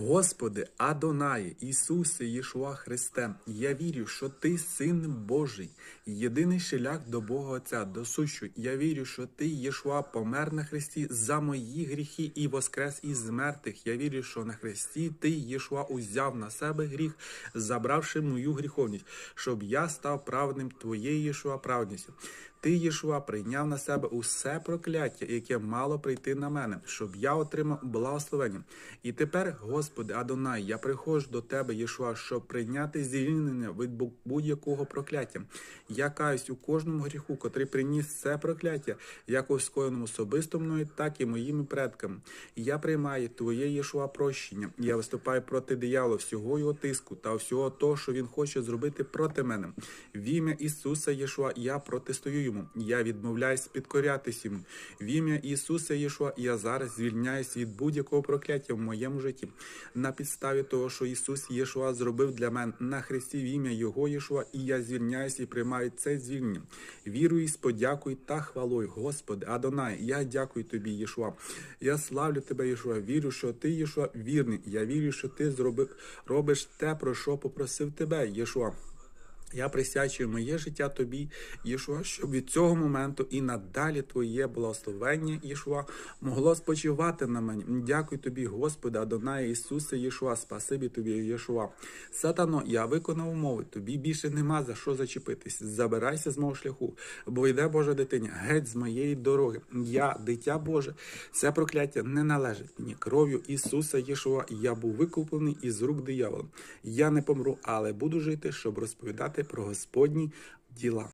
Господи, Адонає, Ісусе, Єшуа Христе, я вірю, що Ти син Божий, єдиний шлях до Бога Отця, до сущу. Я вірю, що Ти, Єшуа, помер на Христі за мої гріхи і воскрес із мертвих. Я вірю, що на Христі Ти, Єшуа, узяв на себе гріх, забравши мою гріховність, щоб я став праведним Твоєю Єшуа праведністю. Ти, Єшуа, прийняв на себе усе прокляття, яке мало прийти на мене, щоб я отримав благословення. І тепер, Господи, Адонай, я приходжу до Тебе, Єшуа, щоб прийняти звільнення від бу- будь-якого прокляття. Я каюсь у кожному гріху, котрий приніс це прокляття, як скоєному особисто мною, так і моїми предками. Я приймаю Твоє Єшуа прощення. Я виступаю проти диявола, всього його тиску та всього того, що він хоче зробити проти мене. В ім'я Ісуса Єшуа я протестую йому. Я відмовляюсь підкорятись йому. В ім'я Ісуса Єшуа я зараз звільняюсь від будь-якого прокляття в моєму житті. На підставі того, що Ісус Єшуа зробив для мене на Христі в ім'я Його Єшуа, і я звільняюсь і приймаю це звільнення. Вірую з подякою та хвалою. Господи, Адонай, я дякую тобі, Єшуа. Я славлю тебе, Єшуа. Вірю, що ти, Єшуа, вірний. Я вірю, що ти зробив, робиш те, про що попросив тебе, Єшуа. Я присячую моє життя тобі, Єшуа, щоб від цього моменту і надалі твоє благословення, Єшуа, могло спочивати на мені. Дякую тобі, Господи, Адонай Ісусе, Єшуа, спасибі тобі, Єшуа. Сатано, я виконав умови, тобі більше нема за що зачепитись. Забирайся з мого шляху, бо йде Божа дитиня, геть з моєї дороги. Я, дитя Боже, це прокляття не належить мені. Кров'ю Ісуса Єшуа я був викуплений із рук диявола. Я не помру, але буду жити, щоб розповідати про Господні діла.